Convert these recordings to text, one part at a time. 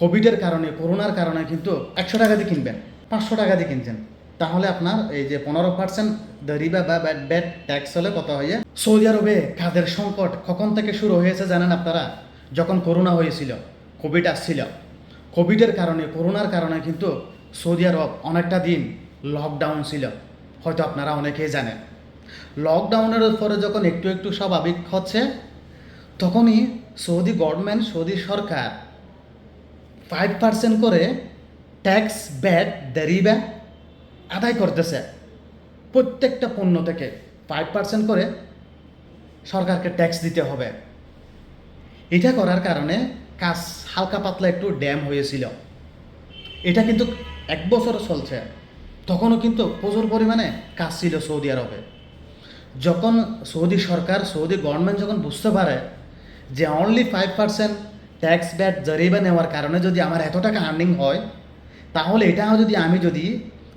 কোভিডের কারণে, করোনার কারণে কিন্তু একশো টাকা দিয়ে কিনবেন, পাঁচশো টাকা দিয়ে কিনছেন। তাহলে আপনার এই যে পনেরো পার্সেন্ট রিবা বা ব্যাড ট্যাক্স হলে কত হয়ে? সৌদি আরবে কাদের সংকট কখন থেকে শুরু হয়েছে জানেন আপনারা? যখন করোনা হয়েছিল, কোভিড আসছিল। কোভিডের কারণে, করোনার কারণে কিন্তু সৌদি আরব অনেকটা দিন লকডাউন ছিল। হয়তো আপনারা অনেকেই জানেন। লকডাউনের পরে যখন একটু একটু স্বাভাবিক হচ্ছে, তখনই সৌদি গভর্নমেন্ট সৌদি সরকার ফাইভ পার্সেন্ট করে ট্যাক্স ব্যাট দেরিবা আদায় করতেছে প্রত্যেকটা পণ্য থেকে ফাইভ পার্সেন্ট করে সরকারকে ট্যাক্স দিতে হবে। এটা করার কারণে কাজ হালকা পাতলা একটু ড্যাম হয়েছিল। এটা কিন্তু এক বছর চলছে। তখনও কিন্তু প্রচুর পরিমাণে কাজ ছিল সৌদি আরবে। যখন সৌদি সরকার, সৌদি গভর্নমেন্ট যখন বুঝতে পারে যে only five percent tax VAT জরিবা নেওয়ার কারণে যদি আমার এত টাকা আর্নিং হয়, তাহলে এটাও যদি আমি যদি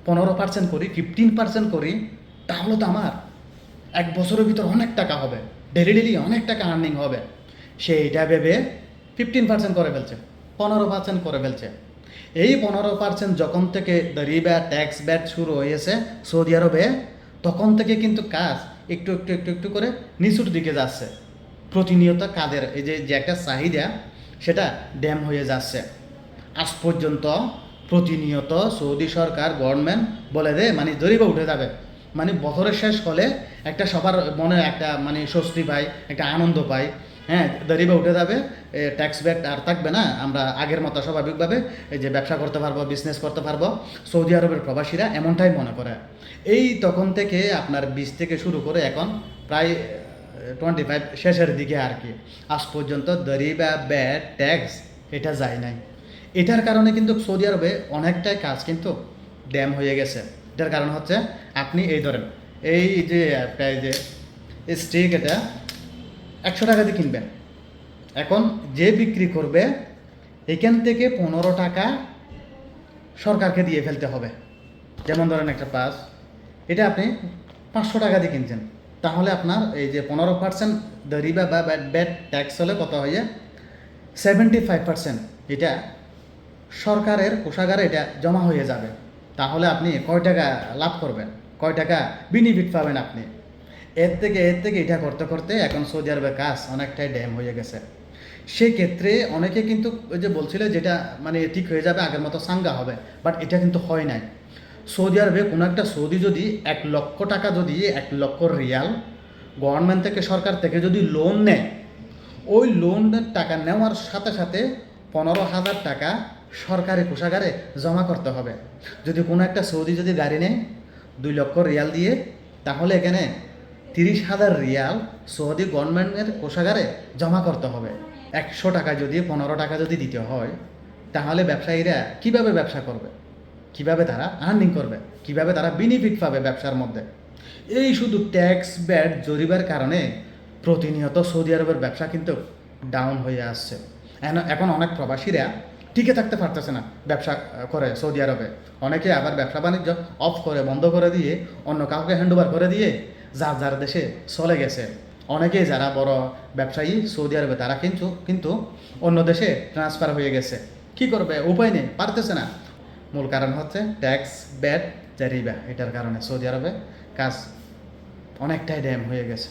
পনেরো পার্সেন্ট করি ফিফটিন পার্সেন্ট করি, তাহলে তো আমার এক বছরের ভিতর অনেক টাকা হবে ডেলি ডেলি অনেক টাকা আর্নিং হবে। সে এটা ভেবে ফিফটিন পার্সেন্ট করে ফেলছে, পনেরো পার্সেন্ট করে ফেলছে। এই পনেরো পার্সেন্ট যখন থেকে রিবা ট্যাক্স ব্যাট শুরু হয়েছে সৌদি আরবে, তখন থেকে কিন্তু কাজ একটু একটু একটু একটু করে নিচুর দিকে যাচ্ছে। প্রতিনিয়ত কাদের এই যে যে একটা চাহিদা সেটা ড্যাম হয়ে যাচ্ছে। আজ পর্যন্ত প্রতিনিয়ত সৌদি সরকার, গভর্নমেন্ট বলে দে মানে দরিবা উঠে যাবে। মানে বছরের শেষ হলে একটা সবার মনে একটা মানে স্বস্তি পায়, একটা আনন্দ পায়। হ্যাঁ দরিবা উঠে যাবে ট্যাক্স ব্যাক আর থাকবে না। আমরা আগের মতো স্বাভাবিকভাবে যে ব্যবসা করতে পারব বিজনেস করতে পারব, সৌদি আরবের প্রবাসীরা এমনটাই মনে করে। এই তখন থেকে আপনার বীজ থেকে শুরু করে এখন প্রায় টোয়েন্টি ফাইভ শেষের দিকে আর কি। আজ পর্যন্ত দরিবা ব্যাট ট্যাক্স এটা যায় নাই। এটার কারণে কিন্তু সৌদি আরবে অনেকটাই কাজ কিন্তু ড্যাম হয়ে গেছে। এটার কারণ হচ্ছে আপনি এই ধরেন, এই যে একটা যে স্টিক এটা একশো টাকা দিয়ে কিনবেন। এখন যে বিক্রি করবে, এখান থেকে পনেরো টাকা সরকারকে দিয়ে ফেলতে হবে। যেমন ধরেন একটা পাস, এটা আপনি পাঁচশো টাকা দিয়ে কিনছেন। তাহলে আপনার এই যে পনেরো পার্সেন্ট রিবা বা ব্যাড ট্যাক্স হলে কত হয়ে? সেভেন্টি ফাইভ পার্সেন্ট এটা সরকারের কোষাগারে এটা জমা হয়ে যাবে। তাহলে আপনি কয় টাকা লাভ করবেন? কয় টাকা বেনিফিট পাবেন আপনি? এর থেকে এর থেকে এটা করতে করতে এখন সৌদি আরবের কাজ অনেকটাই ড্যাম হয়ে গেছে। সেই ক্ষেত্রে অনেকে কিন্তু ওই যে বলছিল যেটা মানে ঠিক হয়ে যাবে, আগের মতো সাঙ্গা হবে বাট এটা কিন্তু হয় নাই। সৌদি আরবে কোনো একটা সৌদি যদি এক লক্ষ টাকা যদি এক লক্ষ রিয়াল গভর্নমেন্ট থেকে, সরকার থেকে যদি লোন নেয়, ওই লোনের টাকা নেওয়ার সাথে সাথে পনেরো হাজার টাকা সরকারি কোষাগারে জমা করতে হবে। যদি কোনো একটা সৌদি যদি গাড়ি নেয় দুই লক্ষ রিয়াল দিয়ে, তাহলে এখানে তিরিশ হাজার রিয়াল সৌদি গভর্নমেন্টের কোষাগারে জমা করতে হবে। একশো টাকা যদি, পনেরো টাকা যদি দিতে হয়, তাহলে ব্যবসায়ীরা কীভাবে ব্যবসা করবে? কীভাবে তারা আর্নিং করবে? কীভাবে তারা বেনিফিট পাবে ব্যবসার মধ্যে? এই শুধু ট্যাক্স ব্যাট জরিবার কারণে প্রতিনিয়ত সৌদি আরবের ব্যবসা কিন্তু ডাউন হয়ে আসছে। এখন- অনেক প্রবাসীরা টিকে থাকতে পারতেছে না ব্যবসা করে সৌদি আরবে। অনেকে আবার ব্যবসা বাণিজ্য অফ করে, বন্ধ করে দিয়ে, অন্য কাউকে হ্যান্ডওভার করে দিয়ে যার যার দেশে চলে গেছে। অনেকেই যারা বড় ব্যবসায়ী সৌদি আরবে, তারা কিন্তু কিন্তু অন্য দেশে ট্রান্সফার হয়ে গেছে। কি করবে? উপায় নেই, পারতেছে না। মূল কারণ হচ্ছে ট্যাক্স ব্যাট জারিবা, এটার কারণে সৌদি আরবে কাজ অনেকটাই ড্যাম হয়ে গেছে।